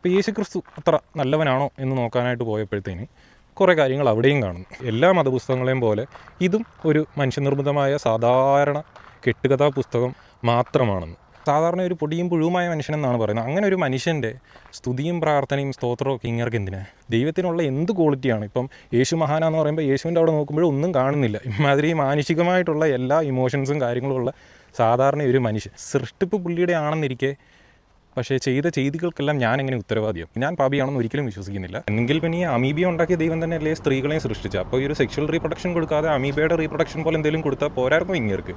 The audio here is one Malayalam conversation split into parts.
ഇപ്പോൾ യേശു ക്രിസ്തു അത്ര നല്ലവനാണോ എന്ന് നോക്കാനായിട്ട് പോയപ്പോഴത്തേന് കുറേ കാര്യങ്ങൾ അവിടെയും കാണുന്നു. എല്ലാ മതപുസ്തകങ്ങളെയും പോലെ ഇതും ഒരു മനുഷ്യനിർമ്മിതമായ സാധാരണ കെട്ടുകഥാ പുസ്തകം മാത്രമാണെന്ന്. സാധാരണ ഒരു പൊടിയും പുഴുവുമായ മനുഷ്യനെന്നാണ് പറയുന്നത്. അങ്ങനെ ഒരു മനുഷ്യന്റെ സ്തുതിയും പ്രാർത്ഥനയും സ്തോത്രവും ഒക്കെ ഇങ്ങർക്ക് എന്തിനാ? ദൈവത്തിനുള്ള എന്ത് ക്വാളിറ്റിയാണ്? ഇപ്പം യേശു മഹാനാന്ന് പറയുമ്പോൾ യേശുവിന്റെ അവിടെ നോക്കുമ്പോഴും ഒന്നും കാണുന്നില്ല. ഇമാതിരി മാനുഷികമായിട്ടുള്ള എല്ലാ ഇമോഷൻസും കാര്യങ്ങളും ഉള്ള സാധാരണ ഒരു മനുഷ്യൻ. സൃഷ്ടിപ്പ് പുള്ളിയുടെ ആണെന്നിരിക്കെ പക്ഷേ ചെയ്ത ചെയ്തികൾക്കെല്ലാം ഞാൻ എങ്ങനെ ഉത്തരവാദിയാണ് ഞാൻ പാപിയാണെന്ന് ഒരിക്കലും വിശ്വസിക്കുന്നില്ല. എങ്കിൽ പിന്നെ ഈ അമീബിയ ഉണ്ടാക്കിയ ദൈവം തന്നെ അല്ലേ സ്ത്രീകളെയും സൃഷ്ടിച്ച? അപ്പോൾ ഈ ഒരു സെക്ഷൽ റീപ്രൊഡക്ഷൻ കൊടുക്കാതെ അമീബയുടെ റീപ്രൊഡക്ഷൻ പോലെ എന്തെങ്കിലും കൊടുത്താൽ പോരായിരുന്നു ഇങ്ങേർക്ക്.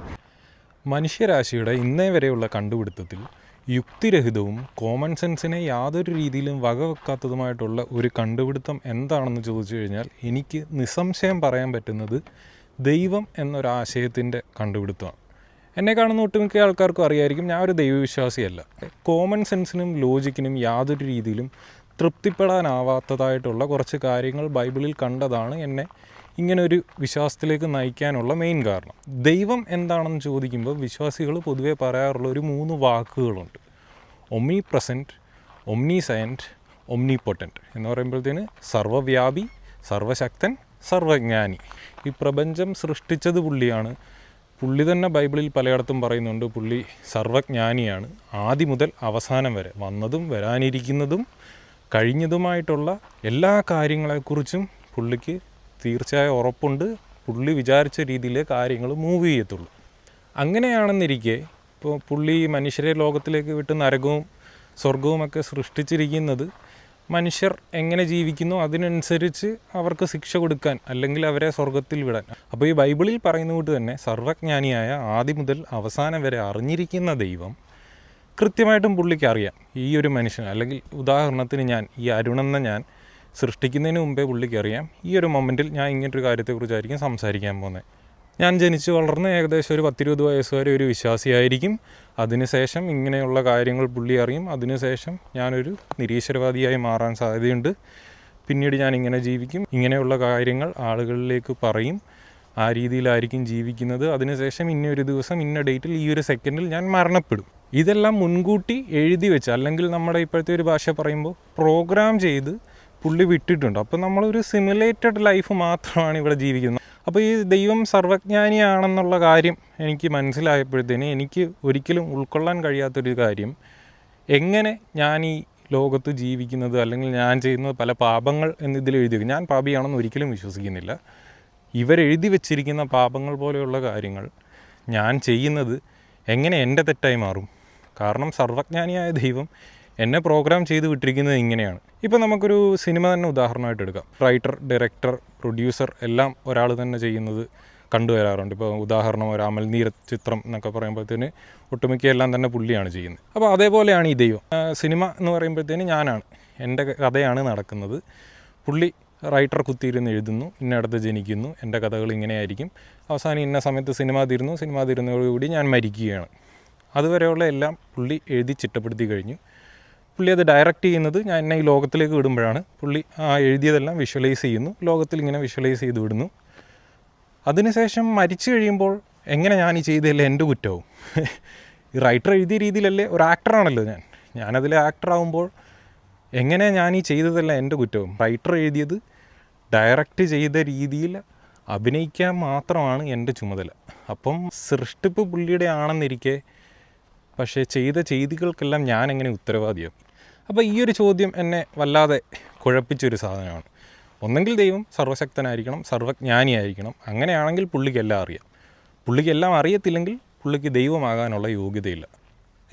മനുഷ്യരാശിയുടെ ഇന്നേ വരെയുള്ള കണ്ടുപിടുത്തത്തിൽ യുക്തിരഹിതവും കോമൺ സെൻസിനെ യാതൊരു രീതിയിലും വകവെക്കാത്തതുമായിട്ടുള്ള ഒരു കണ്ടുപിടുത്തം എന്താണെന്ന് ചോദിച്ചു കഴിഞ്ഞാൽ എനിക്ക് നിസ്സംശയം പറയാൻ പറ്റുന്നത് ദൈവം എന്നൊരാശയത്തിന്റെ കണ്ടുപിടുത്തമാണ്. എന്നെ കാണുന്ന ഒട്ടുമിക്ക ആൾക്കാർക്കും അറിയായിരിക്കും ഞാൻ ഒരു ദൈവവിശ്വാസിയല്ല. കോമൺ സെൻസിനും ലോജിക്കിനും യാതൊരു രീതിയിലും തൃപ്തിപ്പെടാനാവാത്തതായിട്ടുള്ള കുറച്ച് കാര്യങ്ങൾ ബൈബിളിൽ കണ്ടതാണ് എന്നെ ഇങ്ങനൊരു വിശ്വാസത്തിലേക്ക് നയിക്കാനുള്ള മെയിൻ കാരണം. ദൈവം എന്താണെന്ന് ചോദിക്കുമ്പോൾ വിശ്വാസികൾ പൊതുവെ പറയാറുള്ള ഒരു മൂന്ന് വാക്കുകളുണ്ട്. Omnipresent omniscient omnipotent എന്ന് പറയുമ്പോഴത്തേന് സർവവ്യാപി സർവശക്തൻ സർവജ്ഞാനി. ഈ പ്രപഞ്ചം സൃഷ്ടിച്ചത് പുള്ളിയാണ്. പുള്ളി തന്നെ ബൈബിളിൽ പലയിടത്തും പറയുന്നുണ്ട് പുള്ളി സർവജ്ഞാനിയാണ്. ആദ്യം മുതൽ അവസാനം വരെ വന്നതും വരാനിരിക്കുന്നതും കഴിഞ്ഞതുമായിട്ടുള്ള എല്ലാ കാര്യങ്ങളെക്കുറിച്ചും പുള്ളിക്ക് തീർച്ചയായും ഉറപ്പുണ്ട്. പുള്ളി വിചാരിച്ച രീതിയിലേ കാര്യങ്ങൾ മൂവ് ചെയ്യത്തുള്ളൂ. അങ്ങനെയാണെന്നിരിക്കെ ഇപ്പോൾ പുള്ളി മനുഷ്യരെ ലോകത്തിലേക്ക് വിട്ട് നരകവും സ്വർഗവുമൊക്കെ സൃഷ്ടിച്ചിരിക്കുന്നത് മനുഷ്യർ എങ്ങനെ ജീവിക്കുന്നു അതിനനുസരിച്ച് അവർക്ക് ശിക്ഷ കൊടുക്കാൻ അല്ലെങ്കിൽ അവരെ സ്വർഗത്തിൽ വിടാൻ. അപ്പോൾ ഈ ബൈബിളിൽ പറയുന്ന കൂട്ട് തന്നെ സർവജ്ഞാനിയായ ആദ്യം മുതൽ അവസാനം വരെ അറിഞ്ഞിരിക്കുന്ന ദൈവം കൃത്യമായിട്ടും പുള്ളിക്ക് അറിയാം. ഈ ഒരു മനുഷ്യൻ അല്ലെങ്കിൽ ഉദാഹരണത്തിന് ഞാൻ ഈ അരുണെന്ന ഞാൻ സൃഷ്ടിക്കുന്നതിന് മുമ്പേ പുള്ളിക്ക് അറിയാം. ഈ ഒരു മൊമെന്റിൽ ഞാൻ ഇങ്ങനൊരു കാര്യത്തെക്കുറിച്ചായിരിക്കും സംസാരിക്കാൻ പോകുന്നത്. ഞാൻ ജനിച്ചു വളർന്ന് ഏകദേശം ഒരു പത്തിരുപത് വയസ്സ് വരെ ഒരു വിശ്വാസിയായിരിക്കും. അതിനുശേഷം ഇങ്ങനെയുള്ള കാര്യങ്ങൾ പുള്ളി അറിയും. അതിനുശേഷം ഞാനൊരു നിരീശ്വരവാദിയായി മാറാൻ സാധ്യതയുണ്ട്. പിന്നീട് ഞാൻ ഇങ്ങനെ ജീവിക്കും. ഇങ്ങനെയുള്ള കാര്യങ്ങൾ ആളുകളിലേക്ക് പറയും. ആ രീതിയിലായിരിക്കും ജീവിക്കുന്നത്. അതിനുശേഷം ഇന്ന ഒരു ദിവസം ഇന്ന ഡേറ്റിൽ ഈ ഒരു സെക്കൻഡിൽ ഞാൻ മരണപ്പെടും. ഇതെല്ലാം മുൻകൂട്ടി എഴുതി വെച്ച് അല്ലെങ്കിൽ നമ്മുടെ ഇപ്പോഴത്തെ ഒരു ഭാഷ പറയുമ്പോൾ പ്രോഗ്രാം ചെയ്ത് പുള്ളി വിട്ടിട്ടുണ്ട്. അപ്പോൾ നമ്മളൊരു സിമുലേറ്റഡ് ലൈഫ് മാത്രമാണ് ഇവിടെ ജീവിക്കുന്നത്. അപ്പോൾ ഈ ദൈവം സർവജ്ഞാനിയാണെന്നുള്ള കാര്യം എനിക്ക് മനസ്സിലായപ്പോഴത്തേന് എനിക്ക് ഒരിക്കലും ഉൾക്കൊള്ളാൻ കഴിയാത്തൊരു കാര്യം എങ്ങനെ ഞാൻ ഈ ലോകത്ത് ജീവിക്കുന്നത് അല്ലെങ്കിൽ ഞാൻ ചെയ്യുന്നത് പല പാപങ്ങൾ എന്നിതിൽ എഴുതി വെക്കും. ഞാൻ പാപിയാണെന്ന് ഒരിക്കലും വിശ്വസിക്കുന്നില്ല ഇവരെഴുതി വെച്ചിരിക്കുന്ന പാപങ്ങൾ പോലെയുള്ള കാര്യങ്ങൾ ഞാൻ ചെയ്യുന്നത് എങ്ങനെ എന്റെ തെറ്റായി മാറും കാരണം സർവജ്ഞാനിയായ ദൈവം എന്നെ പ്രോഗ്രാം ചെയ്ത് വിട്ടിരിക്കുന്നത് ഇങ്ങനെയാണ്. ഇപ്പോൾ നമുക്കൊരു സിനിമ തന്നെ ഉദാഹരണമായിട്ട് എടുക്കാം. റൈറ്റർ ഡയറക്ടർ പ്രൊഡ്യൂസർ എല്ലാം ഒരാൾ തന്നെ ചെയ്യുന്നത് കണ്ടുവരാറുണ്ട് ഇപ്പോൾ ഉദാഹരണം ഒരു അമൽ നീര ചിത്രം എന്നൊക്കെ പറയുമ്പോഴത്തേന് ഒട്ടുമിക്ക എല്ലാം തന്നെ പുള്ളിയാണ് ചെയ്യുന്നത്. അപ്പോൾ അതേപോലെയാണ് ഈ ദൈവം സിനിമ എന്ന് പറയുമ്പോഴത്തേന് ഞാനാണ്. എന്റെ കഥയാണ് നടക്കുന്നത്. പുള്ളി റൈറ്റർ കുത്തിയിരുന്ന് എഴുതുന്നു ഇന്നടത്ത് ജനിക്കുന്നു എന്റെ കഥകൾ ഇങ്ങനെയായിരിക്കും. അവസാനം ഇന്ന സമയത്ത് സിനിമ തീരുന്നു സിനിമ തീരുന്നതോടുകൂടി ഞാൻ മരിക്കുകയാണ്. അതുവരെയുള്ള എല്ലാം പുള്ളി എഴുതി ചിട്ടപ്പെടുത്തി കഴിഞ്ഞു. പുള്ളി അത് ഡയറക്റ്റ് ചെയ്യുന്നത് ഞാൻ എന്നെ ഈ ലോകത്തിലേക്ക് വിടുമ്പോഴാണ്. പുള്ളി ആ എഴുതിയതെല്ലാം വിഷ്വലൈസ് ചെയ്യുന്നു. ലോകത്തിൽ ഇങ്ങനെ വിഷ്വലൈസ് ചെയ്ത് വിടുന്നു. അതിനുശേഷം മരിച്ചു കഴിയുമ്പോൾ എങ്ങനെ ഞാൻ ഈ ചെയ്തതല്ലേ എന്റെ കുറ്റവും? ഈ റൈറ്റർ എഴുതിയ രീതിയിലല്ലേ? ഒരു ആക്ടറാണല്ലോ ഞാൻ. ഞാനതിലെ ആക്ടറാവുമ്പോൾ എങ്ങനെ ഞാൻ ഈ ചെയ്തതല്ല എന്റെ കുറ്റവും? റൈറ്റർ എഴുതിയത് ഡയറക്റ്റ് ചെയ്ത രീതിയിൽ അഭിനയിക്കാൻ മാത്രമാണ് എന്റെ ചുമതല. അപ്പം സൃഷ്ടിപ്പ് പുള്ളിയുടെ ആണെന്നിരിക്കെ പക്ഷേ ചെയ്ത ചെയ്തികൾക്കെല്ലാം ഞാൻ എങ്ങനെ ഉത്തരവാദിയാവും? അപ്പോൾ ഈ ഒരു ചോദ്യം എന്നെ വല്ലാതെ കുഴപ്പിച്ചൊരു സാധനമാണ്. ഒന്നെങ്കിൽ ദൈവം സർവശക്തനായിരിക്കണം സർവജ്ഞാനിയായിരിക്കണം. അങ്ങനെയാണെങ്കിൽ പുള്ളിക്കെല്ലാം അറിയാം. പുള്ളിക്കെല്ലാം അറിയത്തില്ലെങ്കിൽ പുള്ളിക്ക് ദൈവമാകാനുള്ള യോഗ്യതയില്ല.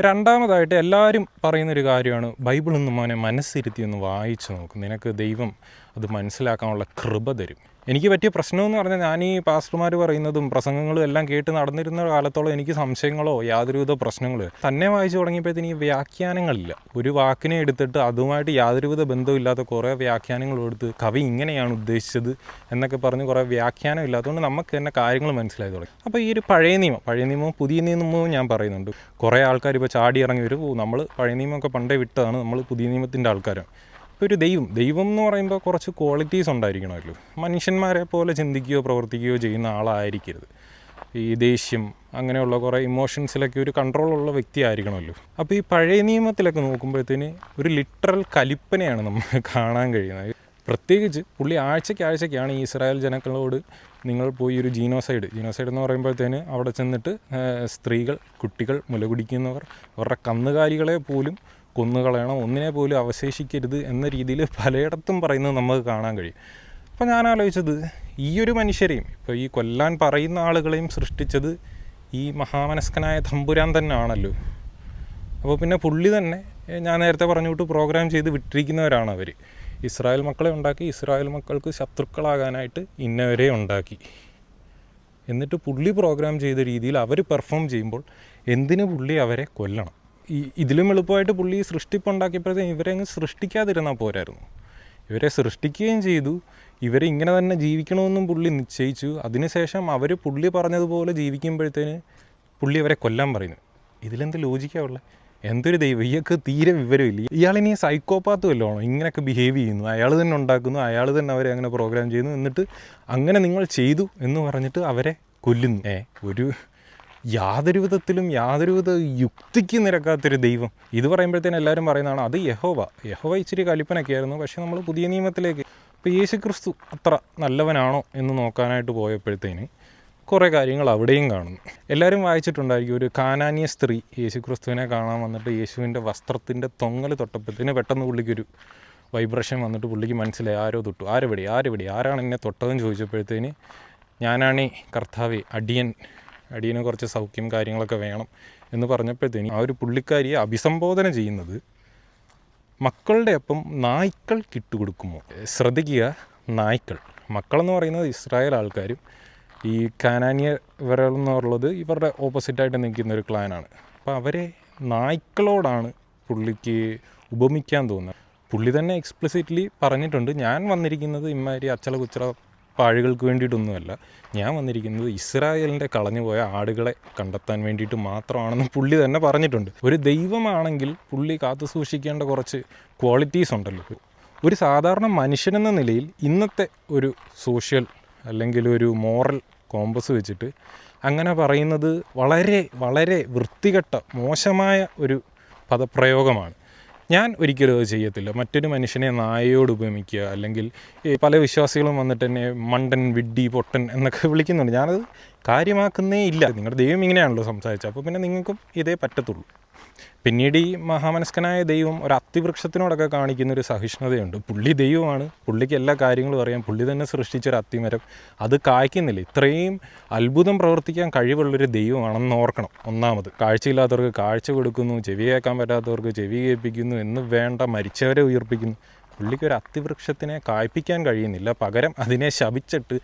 രണ്ടാമതായിട്ട് എല്ലാവരും പറയുന്നൊരു കാര്യമാണ് ബൈബിൾ ഒന്ന് മോനെ മനസ്സിരുത്തി ഒന്ന് വായിച്ചു നോക്കും. നിനക്ക് ദൈവം അത് മനസ്സിലാക്കാനുള്ള കൃപ തരും. എനിക്ക് പറ്റിയ പ്രശ്നമെന്ന് പറഞ്ഞാൽ ഞാൻ ഈ പാസ്റ്റർമാർ പറയുന്നതും പ്രസംഗങ്ങളും എല്ലാം കേട്ട് നടന്നിരുന്ന കാലത്തോളം എനിക്ക് സംശയങ്ങളോ യാതൊരുവിധ പ്രശ്നങ്ങളോ തന്നെ വായിച്ചു തുടങ്ങിയപ്പോഴത്തേന് ഈ വ്യാഖ്യാനങ്ങളില്ല. ഒരു വാക്കിനെ എടുത്തിട്ട് അതുമായിട്ട് യാതൊരുവിധ ബന്ധമില്ലാത്ത കുറേ വ്യാഖ്യാനങ്ങൾ എടുത്ത് കവി ഇങ്ങനെയാണ് ഉദ്ദേശിച്ചത് എന്നൊക്കെ പറഞ്ഞ് കുറേ വ്യാഖ്യാനം ഇല്ലാത്തതുകൊണ്ട് നമുക്ക് തന്നെ കാര്യങ്ങൾ മനസ്സിലായി തുടങ്ങി. അപ്പോൾ ഈ ഒരു പഴയ നിയമം പഴയ നിയമവും പുതിയ നിയമവും ഞാൻ പറയുന്നുണ്ട്. കുറേ ആൾക്കാർ ഇപ്പോൾ ചാടി ഇറങ്ങി വരും നമ്മൾ പഴയ നിയമമൊക്കെ പണ്ടേ വിട്ടതാണ്. നമ്മൾ പുതിയ നിയമത്തിന്റെ ആൾക്കാരാണ്. ഒരു ദൈവം ദൈവം എന്ന് പറയുമ്പോൾ കുറച്ച് ക്വാളിറ്റീസ് ഉണ്ടായിരിക്കണമല്ലോ മനുഷ്യന്മാരെ പോലെ ചിന്തിക്കുകയോ പ്രവർത്തിക്കുകയോ ചെയ്യുന്ന ആളായിരിക്കരുത്. ഈ ദേഷ്യം അങ്ങനെയുള്ള കുറേ ഇമോഷൻസിലൊക്കെ ഒരു കൺട്രോളുള്ള വ്യക്തി ആയിരിക്കണമല്ലോ അപ്പോൾ ഈ പഴയ നിയമത്തിലൊക്കെ നോക്കുമ്പോഴത്തേന് ഒരു ലിറ്ററൽ കലിപ്പനയാണ് നമ്മൾ കാണാൻ കഴിയുന്നത്. പ്രത്യേകിച്ച് പുള്ളി ആഴ്ചയ്ക്ക് ആഴ്ചയ്ക്കാണ് ഇസ്രായേൽ ജനങ്ങളോട് നിങ്ങൾ പോയി ഒരു ജീനോസൈഡ് ജീനോസൈഡ് എന്ന് പറയുമ്പോഴത്തേന് അവിടെ ചെന്നിട്ട് സ്ത്രീകൾ കുട്ടികൾ മുലകുടിക്കുന്നവർ അവരുടെ കന്നുകാലികളെ പോലും കൊന്നുകളയണം ഒന്നിനെ പോലും അവശേഷിക്കരുത് എന്ന രീതിയിൽ പലയിടത്തും പറയുന്നത് നമുക്ക് കാണാൻ കഴിയും. അപ്പോൾ ഞാൻ ആലോചിച്ചത് ഈ ഒരു മനുഷ്യരെയും ഇപ്പോൾ ഈ കൊല്ലാൻ പറയുന്ന ആളുകളെയും സൃഷ്ടിച്ചത് ഈ മഹാമനസ്കനായ തമ്പുരാൻ തന്നെ ആണല്ലോ അപ്പോൾ പിന്നെ പുള്ളി തന്നെ ഞാൻ നേരത്തെ പറഞ്ഞു വിട്ട് പ്രോഗ്രാം ചെയ്ത് വിട്ടിരിക്കുന്നവരാണ് അവർ ഇസ്രായേൽ മക്കളെ ഉണ്ടാക്കി ഇസ്രായേൽ മക്കൾക്ക് ശത്രുക്കളാകാനായിട്ട് ഇന്നവരെ ഉണ്ടാക്കി. എന്നിട്ട് പുള്ളി പ്രോഗ്രാം ചെയ്ത രീതിയിൽ അവർ പെർഫോം ചെയ്യുമ്പോൾ എന്തിനു പുള്ളി അവരെ കൊല്ലണം? ഈ ഇതിലും എളുപ്പമായിട്ട് പുള്ളി സൃഷ്ടിപ്പുണ്ടാക്കിയപ്പോഴത്തേക്കും ഇവരെ അങ്ങ് സൃഷ്ടിക്കാതിരുന്നാൽ പോരായിരുന്നു. ഇവരെ സൃഷ്ടിക്കുകയും ചെയ്തു. ഇവരെ ഇങ്ങനെ തന്നെ ജീവിക്കണമെന്നും പുള്ളി നിശ്ചയിച്ചു. അതിനുശേഷം അവർ പുള്ളി പറഞ്ഞതുപോലെ ജീവിക്കുമ്പോഴത്തേന് പുള്ളി അവരെ കൊല്ലാൻ പറയുന്നു. ഇതിലെന്ത് ലോജിക്കാ ഉള്ളത് എന്തൊരു ദൈവം ഇയാൾക്ക് തീരെ വിവരമില്ല. ഇയാളിനി സൈക്കോപാത്ത് വല്ലതാണോ ഇങ്ങനെയൊക്കെ ബിഹേവ് ചെയ്യുന്നു. അയാൾ തന്നെ ഉണ്ടാക്കുന്നു. അയാൾ തന്നെ അവരെ അങ്ങനെ പ്രോഗ്രാം ചെയ്യുന്നു. എന്നിട്ട് അങ്ങനെ നിങ്ങൾ ചെയ്തു എന്ന് പറഞ്ഞിട്ട് അവരെ കൊല്ലുന്നു. ഏ ഒരു യാതൊരു വിധത്തിലും യാതൊരു വിധ യുക്തിക്ക് നിരക്കാത്തൊരു ദൈവം. ഇത് പറയുമ്പോഴത്തേനും എല്ലാവരും പറയുന്നതാണ് അത് യഹോവ. യഹോവ ഇച്ചിരി കലിപ്പനൊക്കെ ആയിരുന്നു പക്ഷേ നമ്മൾ പുതിയ നിയമത്തിലേക്ക് ഇപ്പോൾ യേശു ക്രിസ്തു അത്ര നല്ലവനാണോ എന്ന് നോക്കാനായിട്ട് പോയപ്പോഴത്തേന് കുറേ കാര്യങ്ങൾ അവിടെയും കാണുന്നു. എല്ലാവരും വായിച്ചിട്ടുണ്ടായിരിക്കും ഒരു കാനാനിയ സ്ത്രീ യേശു ക്രിസ്തുവിനെ കാണാൻ വന്നിട്ട് യേശുവിന്റെ വസ്ത്രത്തിന്റെ തൊങ്ങൽ തൊട്ടപ്പോഴത്തേന് പെട്ടെന്ന് പുള്ളിക്കൊരു വൈബ്രേഷൻ വന്നിട്ട് പുള്ളിക്ക് മനസ്സിലായി ആരോ തൊട്ടു ആരെവിടെ ആരെവിടെ ആരാണ് എന്നെ തൊട്ടതെന്ന് ചോദിച്ചപ്പോഴത്തേന് ഞാനാണ് കർത്താവ് അടിയൻ അടിയന് കുറച്ച് സൗഖ്യം കാര്യങ്ങളൊക്കെ വേണം എന്ന് പറഞ്ഞപ്പോഴത്തേന് ആ ഒരു പുള്ളിക്കാരിയെ അഭിസംബോധന ചെയ്യുന്നത് മക്കളുടെ ഒപ്പം നായ്ക്കൾ കിട്ടുകൊടുക്കുമോ? ശ്രദ്ധിക്കുക നായ്ക്കൾ. മക്കളെന്ന് പറയുന്നത് ഇസ്രായേൽ ആൾക്കാരും ഈ കാനാനിയ ഇവരെന്നുള്ളത് ഇവരുടെ ഓപ്പോസിറ്റായിട്ട് നിൽക്കുന്ന ഒരു ക്ലാനാണ്. അപ്പോൾ അവരെ നായ്ക്കളോടാണ് പുള്ളിക്ക് ഉപമിക്കാൻ തോന്നുന്നത്. പുള്ളി തന്നെ എക്സ്പ്ലിസിറ്റ്ലി പറഞ്ഞിട്ടുണ്ട് ഞാൻ വന്നിരിക്കുന്നത് ഇമ്മാതിരി അച്ചള കുച്ചള പാഴുകൾക്ക് വേണ്ടിയിട്ടൊന്നുമല്ല. ഞാൻ വന്നിരിക്കുന്നത് ഇസ്രായേലിന്റെ കളഞ്ഞുപോയ ആടുകളെ കണ്ടെത്താൻ വേണ്ടിയിട്ട് മാത്രമാണെന്ന് പുള്ളി തന്നെ പറഞ്ഞിട്ടുണ്ട്. ഒരു ദൈവമാണെങ്കിൽ പുള്ളി കാത്തു സൂക്ഷിക്കേണ്ട കുറച്ച് ക്വാളിറ്റീസ് ഉണ്ടല്ലോ. ഒരു സാധാരണ മനുഷ്യനെന്ന നിലയിൽ ഇന്നത്തെ ഒരു സോഷ്യൽ അല്ലെങ്കിൽ ഒരു മോറൽ കോമ്പസ് വെച്ചിട്ട് അങ്ങനെ പറയുന്നത് വളരെ വളരെ വൃത്തികെട്ട മോശമായ ഒരു പദപ്രയോഗമാണ്. ഞാൻ ഒരിക്കലും അത് ചെയ്യത്തില്ല. മറ്റൊരു മനുഷ്യനെ നായയോട് ഉപമിക്കുക അല്ലെങ്കിൽ പല വിശ്വാസികളും വന്നിട്ട് എന്നെ മണ്ടൻ വിഡ്ഡി പൊട്ടൻ എന്നൊക്കെ വിളിക്കുന്നുണ്ട്. ഞാനത് കാര്യമാക്കുന്നേ ഇല്ല. നിങ്ങളുടെ ദൈവം ഇങ്ങനെയാണല്ലോ സംസാരിച്ചത്. അപ്പോൾ പിന്നെ നിങ്ങൾക്കും ഇതേ പറ്റത്തുള്ളൂ. പിന്നീട് ഈ മഹാമനസ്കനായ ദൈവം ഒരു അത്തിവൃക്ഷത്തിനോടൊക്കെ കാണിക്കുന്ന ഒരു സഹിഷ്ണുതയുണ്ട്. പുള്ളി ദൈവമാണ്. പുള്ളിക്ക് എല്ലാ കാര്യങ്ങളും അറിയാം. പുള്ളി തന്നെ സൃഷ്ടിച്ചൊരു അത്തിമരം. അത് കായ്ക്കുന്നില്ല. ഇത്രയും അത്ഭുതം പ്രവർത്തിക്കാൻ കഴിവുള്ളൊരു ദൈവമാണെന്ന് ഓർക്കണം. ഒന്നാമത് കാഴ്ചയില്ലാത്തവർക്ക് കാഴ്ച കൊടുക്കുന്നു ചെവി കേൾക്കാൻ പറ്റാത്തവർക്ക് ചെവി കേൾപ്പിക്കുന്നു എന്ന് വേണ്ട മരിച്ചവരെ ഉയർപ്പിക്കുന്നു. പുള്ളിക്ക് ഒരു അത്തിവൃക്ഷത്തിനെ കായ്പിക്കാൻ കഴിയുന്നില്ല. പകരം അതിനെ ശപിച്ചിട്ട്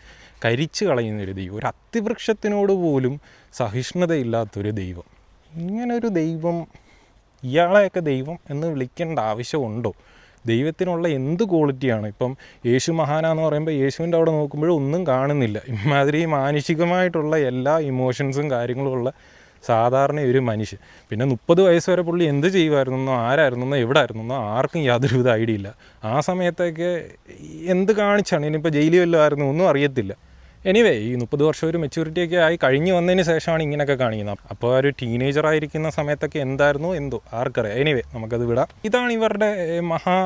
കരിച്ചു കളയുന്ന ഒരു ദൈവം. ഒരു അത്തിവൃക്ഷത്തിനോട് പോലും സഹിഷ്ണുതയില്ലാത്തൊരു ദൈവം. ഇങ്ങനൊരു ദൈവം ഇയാളെയൊക്കെ ദൈവം എന്ന് വിളിക്കേണ്ട ആവശ്യമുണ്ടോ? ദൈവത്തിനുള്ള എന്ത് ക്വാളിറ്റിയാണ് ഇപ്പം യേശു മഹാനാന്ന് പറയുമ്പോൾ യേശുവിന്റെ അവിടെ നോക്കുമ്പോഴും ഒന്നും കാണുന്നില്ല. ഇമാതിരി മാനുഷികമായിട്ടുള്ള എല്ലാ ഇമോഷൻസും കാര്യങ്ങളും ഉള്ള സാധാരണ ഒരു മനുഷ്യൻ. പിന്നെ മുപ്പത് വയസ്സ് വരെ പുള്ളി എന്ത് ചെയ്യുമായിരുന്നെന്നോ ആരായിരുന്നെന്നോ എവിടെ ആയിരുന്നെന്നോ ആർക്കും യാതൊരുവിധ ഐഡിയ ഇല്ല. ആ സമയത്തൊക്കെ എന്ത് കാണിച്ചാണ്? ഇനിയിപ്പോൾ ജയിലിൽ വല്ലതും ആയിരുന്നു? ഒന്നും അറിയത്തില്ല. എനിവേ ഈ മുപ്പത് വർഷം ഒരു മെച്യൂരിറ്റി ഒക്കെ ആയി കഴിഞ്ഞ് വന്നതിന് ശേഷമാണ് ഇങ്ങനെയൊക്കെ കാണിക്കുന്നത്. അപ്പോൾ ഒരു ടീനേജർ ആയിരിക്കുന്ന സമയത്തൊക്കെ എന്തായിരുന്നു എന്തോ ആർക്കറിയാം. എനിവേ നമുക്കത് വിടാം. ഇതാണ് ഇവരുടെ മഹാ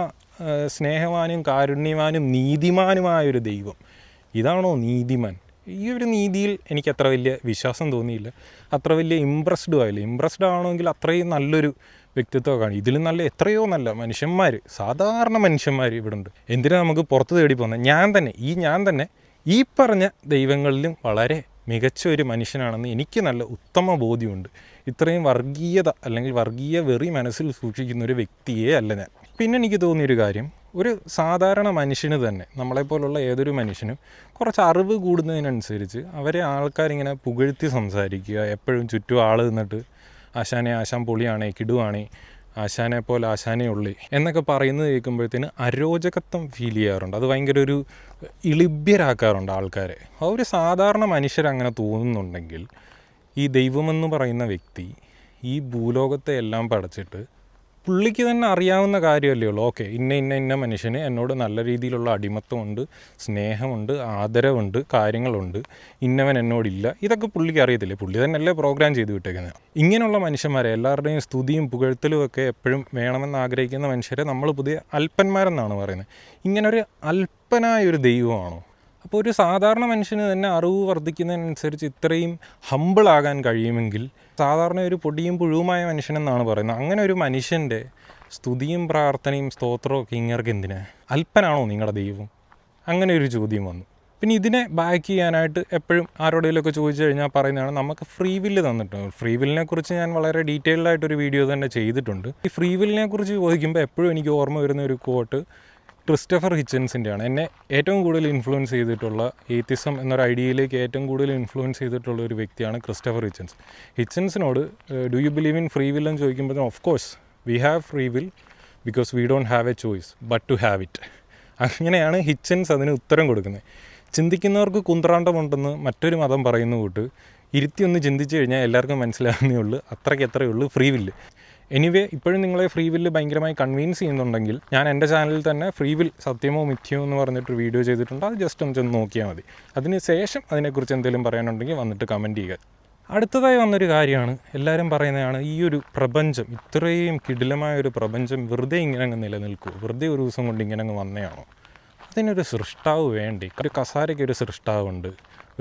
സ്നേഹവാനും കാരുണ്യവാനും നീതിമാനുമായ ഒരു ദൈവം. ഇതാണോ നീതിമാൻ? ഈ ഒരു നീതിയിൽ എനിക്ക് അത്ര വലിയ വിശ്വാസം തോന്നിയില്ല. അത്ര വലിയ ഇമ്പ്രസ്ഡ് ആയില്ല. ഇമ്പ്രസ്ഡ് ആണെങ്കിൽ അത്രയും നല്ലൊരു വ്യക്തിത്വമൊക്കെയാണ് ഇതിലും നല്ല എത്രയോ നല്ല മനുഷ്യന്മാർ സാധാരണ മനുഷ്യന്മാർ ഇവിടെ ഉണ്ട് എന്തിനാണ് നമുക്ക് പുറത്ത് തേടി പോകുന്നത്? ഞാൻ തന്നെ ഈ ഞാൻ തന്നെ ഈ പറഞ്ഞ ദൈവങ്ങളിലും വളരെ മികച്ച ഒരു മനുഷ്യനാണെന്ന് എനിക്ക് നല്ല ഉത്തമ ബോധ്യമുണ്ട്. ഇത്രയും വർഗീയത അല്ലെങ്കിൽ വർഗീയ വെറി മനസ്സിൽ സൂക്ഷിക്കുന്ന ഒരു വ്യക്തിയെ അല്ല ഞാൻ. പിന്നെ എനിക്ക് തോന്നിയൊരു കാര്യം ഒരു സാധാരണ മനുഷ്യന് തന്നെ നമ്മളെപ്പോലുള്ള ഏതൊരു മനുഷ്യനും കുറച്ച് അറിവ് കൂടുന്നതിനനുസരിച്ച് അവരെ ആൾക്കാരിങ്ങനെ പുകഴ്ത്തി സംസാരിക്കുക. എപ്പോഴും ചുറ്റും ആൾ നിന്നിട്ട് ആശാനെ ആശാൻ പൊളിയാണേ കിടുവാണേ ആശാനെ പോലെ ആശാനെ ഉള്ളി എന്നൊക്കെ പറയുന്നത് കേൾക്കുമ്പോഴത്തേന് അരോചകത്വം ഫീൽ ചെയ്യാറുണ്ട്. അത് ഭയങ്കര ഒരു ഇളിഭ്യരാക്കാറുണ്ട് ആൾക്കാരെ. ഒരു സാധാരണ മനുഷ്യരങ്ങനെ തോന്നുന്നുണ്ടെങ്കിൽ ഈ ദൈവമെന്ന് പറയുന്ന വ്യക്തി ഈ ഭൂലോകത്തെ എല്ലാം പടച്ചിട്ട് പുള്ളിക്ക് തന്നെ അറിയാവുന്ന കാര്യമല്ലേ ഉള്ളൂ. ഓക്കെ ഇന്ന ഇന്ന ഇന്ന മനുഷ്യന് എന്നോട് നല്ല രീതിയിലുള്ള അടിമത്തമുണ്ട് സ്നേഹമുണ്ട് ആദരവുണ്ട് കാര്യങ്ങളുണ്ട്. ഇന്നവൻ എന്നോടില്ല. ഇതൊക്കെ പുള്ളിക്ക് അറിയത്തില്ലേ? പുള്ളി തന്നെയല്ലേ പ്രോഗ്രാം ചെയ്ത് വിട്ടേക്കുന്നത് ഇങ്ങനെയുള്ള മനുഷ്യന്മാരെ എല്ലാവരുടെയും സ്തുതിയും പുകഴ്ത്തലും ഒക്കെ എപ്പോഴും വേണമെന്ന് ആഗ്രഹിക്കുന്ന മനുഷ്യരെ നമ്മൾ പുതിയ അല്പന്മാരെന്നാണ് പറയുന്നത്. ഇങ്ങനൊരു അല്പനായ ഒരു ദൈവമാണോ? അപ്പോൾ ഒരു സാധാരണ മനുഷ്യന് തന്നെ അറിവ് വർദ്ധിക്കുന്നതിനനുസരിച്ച് ഇത്രയും ഹമ്പിളാകാൻ കഴിയുമെങ്കിൽ സാധാരണ ഒരു പൊടിയും പുഴുവുമായ മനുഷ്യനെന്നാണ് പറയുന്നത്. അങ്ങനെ ഒരു മനുഷ്യന്റെ സ്തുതിയും പ്രാർത്ഥനയും സ്തോത്രവും ഒക്കെ ഇങ്ങർക്ക് എന്തിനാ? അല്പനാണോ നിങ്ങളുടെ ദൈവം? അങ്ങനെ ഒരു ചോദ്യം വന്നു. പിന്നെ ഇതിനെ ബാക്ക് ചെയ്യാനായിട്ട് എപ്പോഴും ആരോടെങ്കിലുമൊക്കെ ചോദിച്ചു കഴിഞ്ഞാൽ പറയുന്നതാണ് നമുക്ക് ഫ്രീ വില്ല് തന്നിട്ടുണ്ട്. ഫ്രീ വില്ലിനെ കുറിച്ച് ഞാൻ വളരെ ഡീറ്റെയിൽഡ് ആയിട്ടൊരു വീഡിയോ തന്നെ ചെയ്തിട്ടുണ്ട്. ഈ ഫ്രീ വില്ലിനെ കുറിച്ച് ചോദിക്കുമ്പോൾ എപ്പോഴും എനിക്ക് ഓർമ്മ വരുന്ന ഒരു കോട്ട് ക്രിസ്റ്റഫർ ഹിച്ചൻസിന്റെയാണ്. എന്നെ ഏറ്റവും കൂടുതൽ ഇൻഫ്ലുവൻസ് ചെയ്തിട്ടുള്ള ഏത്തിസം എന്നൊരു ഐഡിയയിലേക്ക് ഏറ്റവും കൂടുതൽ ഇൻഫ്ലുവൻസ് ചെയ്തിട്ടുള്ള ഒരു വ്യക്തിയാണ് Christopher Hitchens. ഹിച്ചൻസിനോട് do you believe in free will എന്ന് ചോദിക്കുമ്പോൾ of course we have free will because we don't have a choice but to have it അങ്ങനെയാണ് ഹിച്ചൻസ് അതിന് ഉത്തരം കൊടുക്കുന്നത്. ചിന്തിക്കുന്നവർക്ക് കുന്ത്രാണ്ടമുണ്ടെന്ന് മറ്റൊരു മതം പറയുന്ന കൂട്ട് ഇരുത്തി ഒന്ന് ചിന്തിച്ചു കഴിഞ്ഞാൽ എല്ലാവർക്കും മനസ്സിലാകുന്നേ ഉള്ളൂ അത്രയ്ക്ക് അത്രയേ ഉള്ളൂ ഫ്രീ വില്ല് എനിവേ ഇപ്പോഴും നിങ്ങളെ ഫ്രീ വില്ല് ഭയങ്കരമായി കൺവിൻസ് ചെയ്യുന്നുണ്ടെങ്കിൽ ഞാൻ എന്റെ ചാനലിൽ തന്നെ ഫ്രീ വിൽ സത്യമോ മിഥ്യമോ എന്ന് പറഞ്ഞിട്ട് വീഡിയോ ചെയ്തിട്ടുണ്ട്. അത് ജസ്റ്റ് ഒന്ന് ചെന്ന് നോക്കിയാൽ മതി. അതിന് ശേഷം അതിനെക്കുറിച്ച് എന്തെങ്കിലും പറയാനുണ്ടെങ്കിൽ വന്നിട്ട് കമന്റ് ചെയ്യുക. അടുത്തതായി വന്നൊരു കാര്യമാണ്. എല്ലാവരും പറയുന്നതാണ് ഈ ഒരു പ്രപഞ്ചം ഇത്രയും കിടിലമായ ഒരു പ്രപഞ്ചം വെറുതെ ഇങ്ങനെ അങ്ങ് നിലനിൽക്കുമോ വെറുതെ ഒരു ദിവസം കൊണ്ട് ഇങ്ങനെ അങ്ങ് വന്നതാണോ? അതിനൊരു സൃഷ്ടാവ് വേണ്ടേ? ഒരു കസാരയ്ക്ക് ഒരു സൃഷ്ടാവുണ്ട്.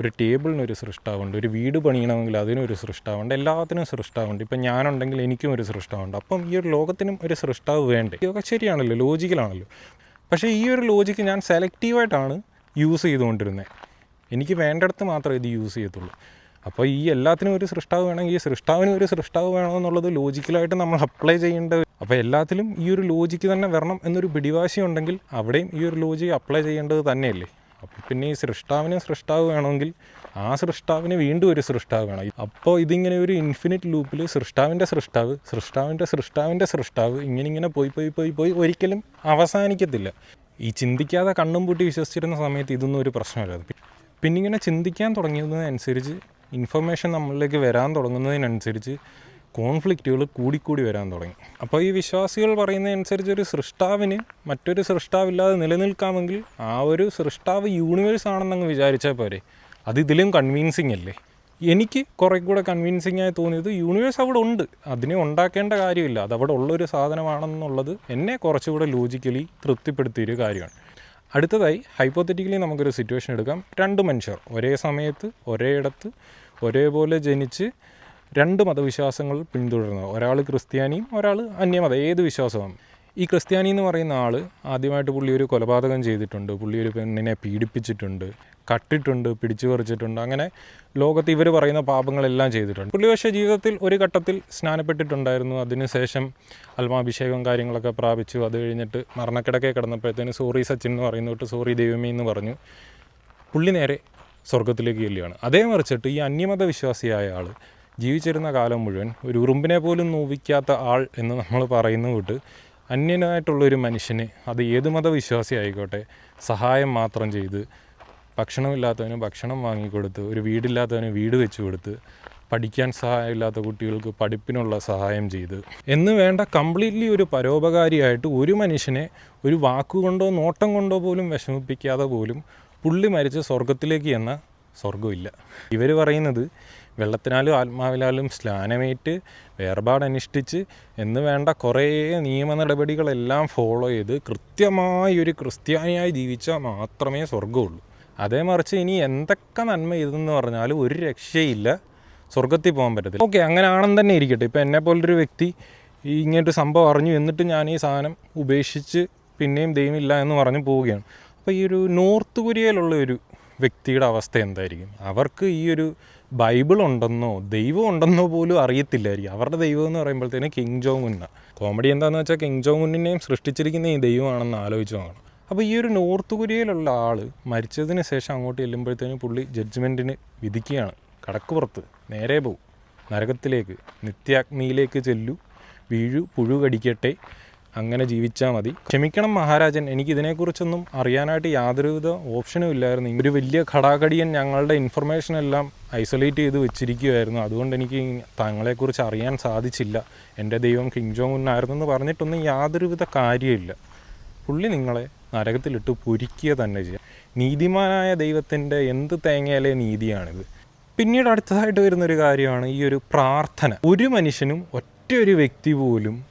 ഒരു ടേബിളിനൊരു സൃഷ്ടാവുണ്ട് ഒരു വീട് പണിയണമെങ്കിൽ അതിനൊരു സൃഷ്ടാവുണ്ട് എല്ലാത്തിനും സൃഷ്ടാവുണ്ട്. ഇപ്പം ഞാനുണ്ടെങ്കിൽ എനിക്കും ഒരു സൃഷ്ടാവുണ്ട്. അപ്പം ഈ ഒരു ലോകത്തിനും ഒരു സൃഷ്ടാവ് വേണ്ടേ? ഇതൊക്കെ ശരിയാണല്ലോ ലോജിക്കലാണല്ലോ. പക്ഷേ ഈ ഒരു ലോജിക്ക് ഞാൻ സെലക്റ്റീവായിട്ടാണ് യൂസ് ചെയ്തുകൊണ്ടിരുന്നത് എനിക്ക് വേണ്ടിടത്ത് മാത്രമേ ഇത് യൂസ് ചെയ്യത്തുള്ളൂ. അപ്പോൾ ഈ എല്ലാത്തിനും ഒരു സൃഷ്ടാവ് വേണമെങ്കിൽ ഈ സൃഷ്ടാവിനും ഒരു സൃഷ്ടാവ് വേണമെന്നുള്ളത് ലോജിക്കലായിട്ട് നമ്മൾ അപ്ലൈ ചെയ്യേണ്ടത് അപ്പോൾ എല്ലാത്തിലും ഈ ഒരു ലോജിക്ക് തന്നെ വരണം എന്നൊരു പിടിവാശി ഉണ്ടെങ്കിൽ അവിടെയും ഈ ഒരു ലോജിക്ക് അപ്ലൈ ചെയ്യേണ്ടത് തന്നെയല്ലേ? അപ്പോൾ പിന്നെ ഈ സൃഷ്ടാവിന് സൃഷ്ടാവ് വേണമെങ്കിൽ ആ സൃഷ്ടാവിന് വീണ്ടും ഒരു സൃഷ്ടാവ് വേണം. അപ്പോൾ ഇതിങ്ങനെ ഒരു ഇൻഫിനിറ്റ് ലൂപ്പിൽ സൃഷ്ടാവിന്റെ സൃഷ്ടാവ് സൃഷ്ടാവിന്റെ സൃഷ്ടാവിന്റെ സൃഷ്ടാവ് ഇങ്ങനെ ഇങ്ങനെ പോയി പോയി പോയി പോയി ഒരിക്കലും അവസാനിക്കത്തില്ല. ഈ ചിന്തിക്കാതെ കണ്ണും പൂട്ടി വിശ്വസിച്ചിരുന്ന സമയത്ത് ഇതൊന്നും ഒരു പ്രശ്നമല്ല. പിന്നെ ഇങ്ങനെ ചിന്തിക്കാൻ തുടങ്ങിയതിനനുസരിച്ച് ഇൻഫർമേഷൻ നമ്മളിലേക്ക് വരാൻ തുടങ്ങുന്നതിനനുസരിച്ച് കോൺഫ്ലിക്റ്റുകൾ കൂടിക്കൂടി വരാൻ തുടങ്ങി. അപ്പോൾ ഈ വിശ്വാസികൾ പറയുന്നതനുസരിച്ച് ഒരു സൃഷ്ടാവിന് മറ്റൊരു സൃഷ്ടാവില്ലാതെ നിലനിൽക്കാമെങ്കിൽ ആ ഒരു സൃഷ്ടാവ് യൂണിവേഴ്സ് ആണെന്നങ്ങ് വിചാരിച്ചാൽ പോരെ. അത് ഇതിലും കൺവീൻസിങ് അല്ലേ? എനിക്ക് കുറേ കൂടെ കൺവിൻസിങ് ആയി തോന്നിയത് യൂണിവേഴ്സ് അവിടെ ഉണ്ട്. അതിനെ ഉണ്ടാക്കേണ്ട കാര്യമില്ല. അത് അവിടെ ഉള്ളൊരു സാധനമാണെന്നുള്ളത് എന്നെ കുറച്ചുകൂടെ ലോജിക്കലി തൃപ്തിപ്പെടുത്തിയൊരു കാര്യമാണ്. അടുത്തതായി ഹൈപ്പോത്തറ്റിക്കലി നമുക്കൊരു സിറ്റുവേഷൻ എടുക്കാം. രണ്ട് മനുഷ്യർ ഒരേ സമയത്ത് ഒരേ ഇടത്ത് ഒരേപോലെ ജനിച്ച് രണ്ട് മതവിശ്വാസങ്ങൾ പിന്തുടരുന്നത് ഒരാൾ ക്രിസ്ത്യാനിയും ഒരാൾ അന്യമത. ഏത് വിശ്വാസവും. ഈ ക്രിസ്ത്യാനി എന്ന് പറയുന്ന ആൾ ആദ്യമായിട്ട് പുള്ളി ഒരു കൊലപാതകം ചെയ്തിട്ടുണ്ട്. പുള്ളി ഒരു പെണ്ണിനെ പീഡിപ്പിച്ചിട്ടുണ്ട് കട്ടിട്ടുണ്ട് പിടിച്ചു പറിച്ചിട്ടുണ്ട്. അങ്ങനെ ലോകത്ത് ഇവർ പറയുന്ന പാപങ്ങളെല്ലാം ചെയ്തിട്ടുണ്ട്. പുള്ളി പക്ഷേ ജീവിതത്തിൽ ഒരു ഘട്ടത്തിൽ സ്നാനപ്പെട്ടിട്ടുണ്ടായിരുന്നു. അതിനുശേഷം അൽമാഭിഷേകം കാര്യങ്ങളൊക്കെ പ്രാപിച്ചു. അത് കഴിഞ്ഞിട്ട് മരണക്കിടക്കെ കിടന്നപ്പോഴത്തേന് സോറി സച്ചിൻ എന്ന് പറയുന്നിട്ട് സോറി ദൈവമേ എന്ന് പറഞ്ഞു. പുള്ളി നേരെ സ്വർഗത്തിലേക്ക് ചെല്ലുകയാണ്. അതേ മറിച്ചിട്ട് ഈ അന്യമത വിശ്വാസിയായ ആൾ ജീവിച്ചിരുന്ന കാലം മുഴുവൻ ഒരു ഉറുമ്പിനെ പോലും നോവിക്കാത്ത ആൾ എന്ന് നമ്മൾ പറയുന്ന കൂട്ട് അന്യനായിട്ടുള്ളൊരു മനുഷ്യന് അത് ഏത് മതവിശ്വാസി ആയിക്കോട്ടെ സഹായം മാത്രം ചെയ്ത് ഭക്ഷണമില്ലാത്തവന് ഭക്ഷണം വാങ്ങിക്കൊടുത്ത് ഒരു വീടില്ലാത്തവന് വീട് വെച്ച് കൊടുത്ത് പഠിക്കാൻ സഹായമില്ലാത്ത കുട്ടികൾക്ക് പഠിപ്പിനുള്ള സഹായം ചെയ്ത് എന്ന് വേണ്ട കംപ്ലീറ്റ്ലി ഒരു പരോപകാരിയായിട്ട് ഒരു മനുഷ്യനെ ഒരു വാക്കുകൊണ്ടോ നോട്ടം കൊണ്ടോ പോലും വിഷമിപ്പിക്കാതെ പോലും പുള്ളി മരിച്ച് സ്വർഗത്തിലേക്ക് എന്ന സ്വർഗമില്ല ഇവർ പറയുന്നത് വെള്ളത്തിനാലും ആത്മാവിലാലും സ്നാനമേറ്റ് വേർപാടനുഷ്ഠിച്ച് എന്ന് വേണ്ട കുറേ നിയമ നടപടികളെല്ലാം ഫോളോ ചെയ്ത് കൃത്യമായി ഒരു ക്രിസ്ത്യാനിയായി ജീവിച്ചാൽ മാത്രമേ സ്വർഗമുള്ളൂ അതേ മറിച്ച് ഇനി എന്തൊക്കെ നന്മ ഇതെന്ന് പറഞ്ഞാലും ഒരു രക്ഷയില്ല. സ്വർഗത്തിൽ പോകാൻ പറ്റത്തില്ല. ഓക്കെ അങ്ങനെ ആണെന്ന് തന്നെ ഇരിക്കട്ടെ. ഇപ്പോൾ എന്നെപ്പോലൊരു വ്യക്തി ഈ ഇങ്ങനൊരു സംഭവം അറിഞ്ഞു എന്നിട്ട് ഞാൻ ഈ സാധനം ഉപേക്ഷിച്ച് പിന്നെയും ദൈവമില്ല എന്ന് പറഞ്ഞു പോവുകയാണ്. അപ്പോൾ ഈ ഒരു നോർത്ത് കൊറിയയിലുള്ള ഒരു വ്യക്തിയുടെ അവസ്ഥ എന്തായിരിക്കും? അവർക്ക് ഈ ഒരു ബൈബിൾ ഉണ്ടെന്നോ ദൈവം ഉണ്ടെന്നോ പോലും അറിയത്തില്ലായിരിക്കും. അവരുടെ ദൈവം എന്ന് പറയുമ്പോഴത്തേന് കിങ് ജോങ് ഉന്ന. കോമഡി എന്താണെന്ന് വെച്ചാൽ കിങ് ജോങ് ഉന്നിനെയും സൃഷ്ടിച്ചിരിക്കുന്ന ഈ ദൈവമാണെന്ന് ആലോചിച്ച് നോക്കണം. അപ്പോൾ ഈ ഒരു നോർത്ത് കൊറിയയിലുള്ള ആൾ മരിച്ചതിന് ശേഷം അങ്ങോട്ട് ചെല്ലുമ്പോഴത്തേനും പുള്ളി ജഡ്ജ്മെന്റിന് വിധിക്കുകയാണ്. കടക്കുപുറത്ത് നേരെ പോവും. നരകത്തിലേക്ക് നിത്യാഗ്നിയിലേക്ക് ചെല്ലു വീഴു പുഴു കടിക്കട്ടെ അങ്ങനെ ജീവിച്ചാൽ മതി. ക്ഷമിക്കണം മഹാരാജൻ. എനിക്ക് ഇതിനെക്കുറിച്ചൊന്നും അറിയാനായിട്ട് യാതൊരുവിധ ഓപ്ഷനും ഇല്ലായിരുന്നു. ഒരു വലിയ ഘടാഘടിയൻ ഞങ്ങളുടെ ഇൻഫർമേഷൻ എല്ലാം ഐസൊലേറ്റ് ചെയ്ത് വെച്ചിരിക്കുമായിരുന്നു അതുകൊണ്ട് എനിക്ക് തങ്ങളെക്കുറിച്ച് അറിയാൻ സാധിച്ചില്ല. എന്റെ ദൈവം കിങ് ജോങ് ഉന്നായിരുന്നു എന്ന് പറഞ്ഞിട്ടൊന്നും യാതൊരുവിധ കാര്യമില്ല. പുള്ളി നിങ്ങളെ നരകത്തിലിട്ട് പൊരിക്കുക തന്നെ ചെയ്യാം. നീതിമാനായ ദൈവത്തിന്റെ എന്ത് തേങ്ങയിലെ നീതിയാണിത്. പിന്നീട് അടുത്തതായിട്ട് വരുന്നൊരു കാര്യമാണ് ഈ ഒരു പ്രാർത്ഥന. ഒരു മനുഷ്യനും ഒറ്റ ഒരു വ്യക്തി പോലും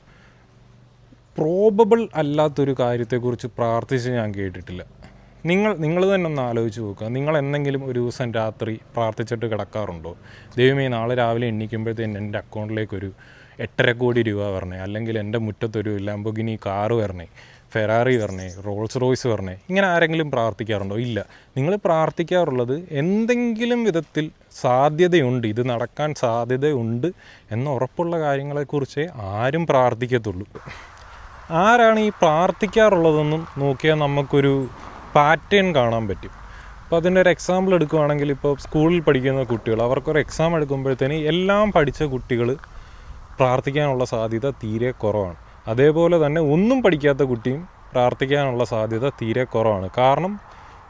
പ്രോബബിൾ അല്ലാത്തൊരു കാര്യത്തെക്കുറിച്ച് പ്രാർത്ഥിച്ച് ഞാൻ കേട്ടിട്ടില്ല. നിങ്ങൾ നിങ്ങൾ തന്നെ ഒന്ന് ആലോചിച്ച് നോക്കുക. നിങ്ങൾ എന്തെങ്കിലും ഒരു ദിവസം രാത്രി പ്രാർത്ഥിച്ചിട്ട് കിടക്കാറുണ്ടോ? ദൈവമേ നാളെ രാവിലെ എണ്ണിക്കുമ്പോഴത്തേന് എന്റെ അക്കൗണ്ടിലേക്കൊരു എട്ടര കോടി രൂപ വരണേ. അല്ലെങ്കിൽ എന്റെ മുറ്റത്തൊരു ലാംബോഗിനി കാറ് വരണേ. ഫെറാറി വരണേ. റോൾസ് റോയ്സ് വരണേ. ഇങ്ങനെ ആരെങ്കിലും പ്രാർത്ഥിക്കാറുണ്ടോ? ഇല്ല. നിങ്ങൾ പ്രാർത്ഥിക്കാറുള്ളത് എന്തെങ്കിലും വിധത്തിൽ സാധ്യതയുണ്ട്. ഇത് നടക്കാൻ സാധ്യതയുണ്ട് എന്ന ഉറപ്പുള്ള കാര്യങ്ങളെക്കുറിച്ചേ ആരും പ്രാർത്ഥിക്കത്തുള്ളൂ. ആരാണ് ഈ പ്രാർത്ഥിക്കാറുള്ളതെന്നും നോക്കിയാൽ നമുക്കൊരു പാറ്റേൺ കാണാൻ പറ്റും. അപ്പോൾ അതിന്റെ ഒരു എക്സാമ്പിൾ എടുക്കുകയാണെങ്കിൽ ഇപ്പോൾ സ്കൂളിൽ പഠിക്കുന്ന കുട്ടികൾ അവർക്കൊരു എക്സാം എടുക്കുമ്പോഴത്തേന് എല്ലാം പഠിച്ച കുട്ടികൾ പ്രാർത്ഥിക്കാനുള്ള സാധ്യത തീരെ കുറവാണ്. അതേപോലെ തന്നെ ഒന്നും പഠിക്കാത്ത കുട്ടിയും പ്രാർത്ഥിക്കാനുള്ള സാധ്യത തീരെ കുറവാണ്. കാരണം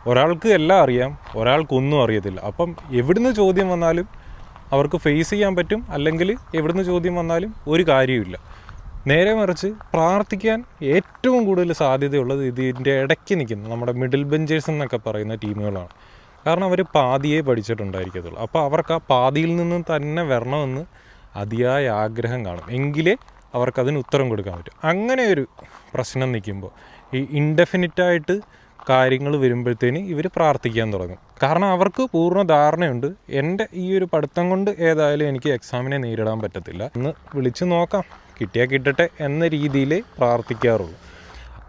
ഒരാൾക്ക് എല്ലാം അറിയാം ഒരാൾക്കൊന്നും അറിയത്തില്ല. അപ്പം എവിടുന്ന് ചോദ്യം വന്നാലും അവർക്ക് ഫേസ് ചെയ്യാൻ പറ്റും അല്ലെങ്കിൽ എവിടുന്ന് ചോദ്യം വന്നാലും ഒരു കാര്യമില്ല നേരെ മറിച്ച് പ്രാർത്ഥിക്കാൻ ഏറ്റവും കൂടുതൽ സാധ്യതയുള്ളത് ഇതിന്റെ ഇടയ്ക്ക് നിൽക്കുന്ന. നമ്മുടെ മിഡിൽ ബെഞ്ചേഴ്സ് എന്നൊക്കെ പറയുന്ന ടീമുകളാണ്. കാരണം അവർ പാതിയെ പഠിച്ചിട്ടുണ്ടായിരിക്കത്തുള്ളൂ. അപ്പോൾ അവർക്ക് ആ പാതിയിൽ നിന്ന് തന്നെ വരണമെന്ന് അതിയായ ആഗ്രഹം കാണും. എങ്കിലേ അവർക്കതിന് ഉത്തരം കൊടുക്കാൻ പറ്റും. അങ്ങനെ ഒരു പ്രശ്നം നിൽക്കുമ്പോൾ ഈ ഇൻഡെഫിനിറ്റായിട്ട് കാര്യങ്ങൾ വരുമ്പോഴത്തേന് ഇവർ പ്രാർത്ഥിക്കാൻ തുടങ്ങും. കാരണം അവർക്ക് പൂർണ ധാരണയുണ്ട്. എന്റെ ഈ ഒരു പഠിത്തം കൊണ്ട് ഏതായാലും എനിക്ക് എക്സാമിനെ നേരിടാൻ പറ്റത്തില്ല. എന്ന് വിളിച്ചു നോക്കാം. കിട്ടിയാൽ കിട്ടട്ടെ എന്ന രീതിയിൽ പ്രാർത്ഥിക്കാറുള്ളൂ.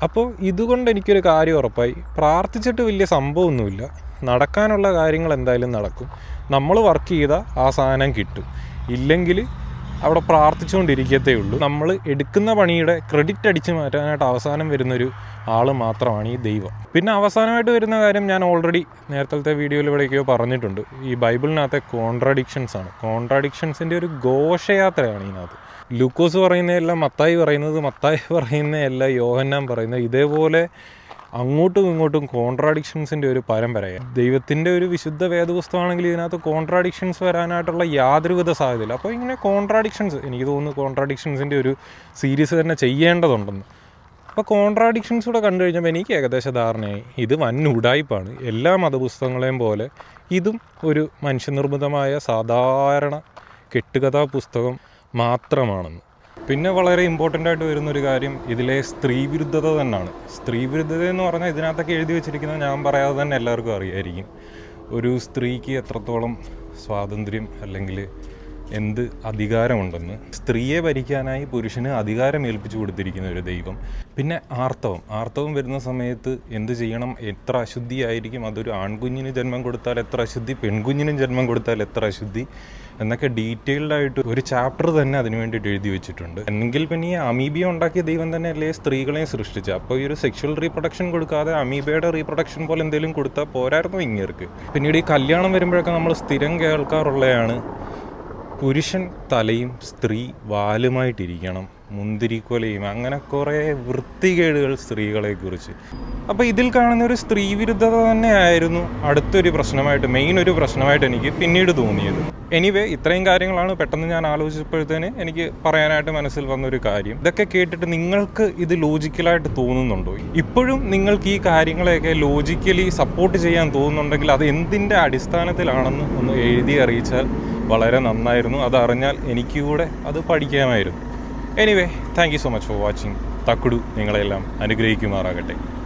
അപ്പോൾ ഇതുകൊണ്ട് എനിക്കൊരു കാര്യം ഉറപ്പായി. പ്രാർത്ഥിച്ചിട്ട് വലിയ സംഭവമൊന്നുമില്ല. നടക്കാനുള്ള കാര്യങ്ങൾ എന്തായാലും നടക്കും. നമ്മൾ വർക്ക് ചെയ്താൽ ആ സാധനം കിട്ടും. ഇല്ലെങ്കിൽ അവിടെ പ്രാർത്ഥിച്ചുകൊണ്ടിരിക്കത്തേ ഉള്ളൂ. നമ്മൾ എടുക്കുന്ന പണിയുടെ ക്രെഡിറ്റ് അടിച്ച് മാറ്റാനായിട്ട് അവസാനം വരുന്നൊരു ആൾ മാത്രമാണ് ഈ ദൈവം. പിന്നെ അവസാനമായിട്ട് വരുന്ന കാര്യം ഞാൻ ഓൾറെഡി നേരത്തെ വീഡിയോയിൽ പറഞ്ഞിട്ടുണ്ട്. ഈ ബൈബിളിനകത്തെ കോൺട്രഡിക്ഷൻസ് ആണ്. കോൺട്രാഡിക്ഷൻസിന്റെ ഒരു ഘോഷയാത്രയാണ് ഇതിനകത്ത്. ലൂക്കോസ് പറയുന്നതെല്ലാം മത്തായി പറയുന്നത് മത്തായി പറയുന്നതെല്ലാം യോഹന്നാൻ പറയുന്നത് ഇതേപോലെ അങ്ങോട്ടും ഇങ്ങോട്ടും കോൺട്രാഡിക്ഷൻസിന്റെ ഒരു പരമ്പരയാണ് ദൈവത്തിന്റെ ഒരു വിശുദ്ധ വേദപുസ്തകമാണെങ്കിൽ ഇതിനകത്ത് കോൺട്രാഡിക്ഷൻസ് വരാനായിട്ടുള്ള യാതൊരുവിധ സാധ്യതയില്ല. അപ്പോൾ ഇങ്ങനെ കോൺട്രാഡിക്ഷൻസ് എനിക്ക് തോന്നുന്നു കോൺട്രാഡിക്ഷൻസിന്റെ ഒരു സീരീസ് തന്നെ ചെയ്യേണ്ടതുണ്ടെന്ന്. അപ്പോൾ കോൺട്രാഡിക്ഷൻസ് കൂടെ കണ്ടു കഴിഞ്ഞപ്പോൾ എനിക്ക് ഏകദേശ ധാരണയായി ഇത് വൻ ഉടായ്പാണ്. എല്ലാ മതപുസ്തകങ്ങളെയും പോലെ ഇതും ഒരു മനുഷ്യനിർമ്മിതമായ സാധാരണ കെട്ടുകഥാ പുസ്തകം മാത്രമാണെന്ന്. പിന്നെ വളരെ ഇമ്പോർട്ടന്റ് ആയിട്ട് വരുന്ന ഒരു കാര്യം ഇതിലെ സ്ത്രീ വിരുദ്ധത തന്നെയാണ് സ്ത്രീ വിരുദ്ധത എന്ന് പറഞ്ഞാൽ ഇതിനകത്തൊക്കെ എഴുതി വെച്ചിരിക്കുന്നത് ഞാൻ പറയാതെ തന്നെ എല്ലാവർക്കും അറിയായിരിക്കും ഒരു സ്ത്രീക്ക് എത്രത്തോളം സ്വാതന്ത്ര്യം അല്ലെങ്കിൽ എന്ത് അധികാരമുണ്ടെന്ന്. സ്ത്രീയെ ഭരിക്കാനായി പുരുഷന് അധികാരം ഏൽപ്പിച്ചു കൊടുത്തിരിക്കുന്ന ഒരു ദൈവം. പിന്നെ ആർത്തവം. ആർത്തവം വരുന്ന സമയത്ത് എന്ത് ചെയ്യണം? എത്ര അശുദ്ധിയായിരിക്കും അതൊരു ആൺകുഞ്ഞിന് ജന്മം കൊടുത്താൽ എത്ര അശുദ്ധി? പെൺകുഞ്ഞിനും ജന്മം കൊടുത്താൽ എത്ര അശുദ്ധി? എന്നൊക്കെ ഡീറ്റെയിൽഡ് ആയിട്ട് ഒരു ചാപ്റ്റർ തന്നെ അതിന് വേണ്ടിയിട്ട് എഴുതി വെച്ചിട്ടുണ്ട്. എന്നെങ്കിൽ പിന്നെ ഈ അമീബിയ ഉണ്ടാക്കിയ ദൈവം തന്നെ അല്ലേ സ്ത്രീകളെയും സൃഷ്ടിച്ച അപ്പോൾ ഈ ഒരു സെക്ഷൽ റീപ്രൊഡക്ഷൻ കൊടുക്കാതെ അമീബയുടെ റീപ്രൊഡക്ഷൻ പോലെ എന്തെങ്കിലും കൊടുത്താൽ പോരായിരുന്നു ഇങ്ങേർക്ക്. പിന്നീട് ഈ കല്യാണം വരുമ്പോഴൊക്കെ നമ്മൾ സ്ഥിരം കേൾക്കാറുള്ളതാണ് പുരുഷൻ തലയും സ്ത്രീ വാലുമായിട്ടിരിക്കണം. മുന്തിരിക്കൊലയും അങ്ങനെ കുറേ വൃത്തികേടുകൾ സ്ത്രീകളെക്കുറിച്ച്. അപ്പോൾ ഇതിൽ കാണുന്ന ഒരു സ്ത്രീ വിരുദ്ധത തന്നെയായിരുന്നു അടുത്തൊരു പ്രശ്നമായിട്ട് മെയിൻ ഒരു പ്രശ്നമായിട്ട് എനിക്ക് പിന്നീട് തോന്നിയത്. എനിവേ ഇത്രയും കാര്യങ്ങളാണ് പെട്ടെന്ന് ഞാൻ ആലോചിച്ചപ്പോഴത്തേന് എനിക്ക് പറയാനായിട്ട് മനസ്സിൽ വന്നൊരു കാര്യം. ഇതൊക്കെ കേട്ടിട്ട് നിങ്ങൾക്ക് ഇത് ലോജിക്കലായിട്ട് തോന്നുന്നുണ്ടോ? ഇപ്പോഴും നിങ്ങൾക്ക് ഈ കാര്യങ്ങളെയൊക്കെ ലോജിക്കലി സപ്പോർട്ട് ചെയ്യാൻ തോന്നുന്നുണ്ടെങ്കിൽ അത് എന്തിന്റെ അടിസ്ഥാനത്തിലാണെന്ന് ഒന്ന് എഴുതി അറിയിച്ചാൽ വളരെ നന്നായിരുന്നു. അതറിഞ്ഞാൽ എനിക്ക് കൂടെ അത് പഠിക്കാമായിരുന്നു. Anyway thank you so much for watching Thakkudu നിങ്ങളെല്ലാം അനുഗ്രഹിക്കുമാറാകട്ടെ.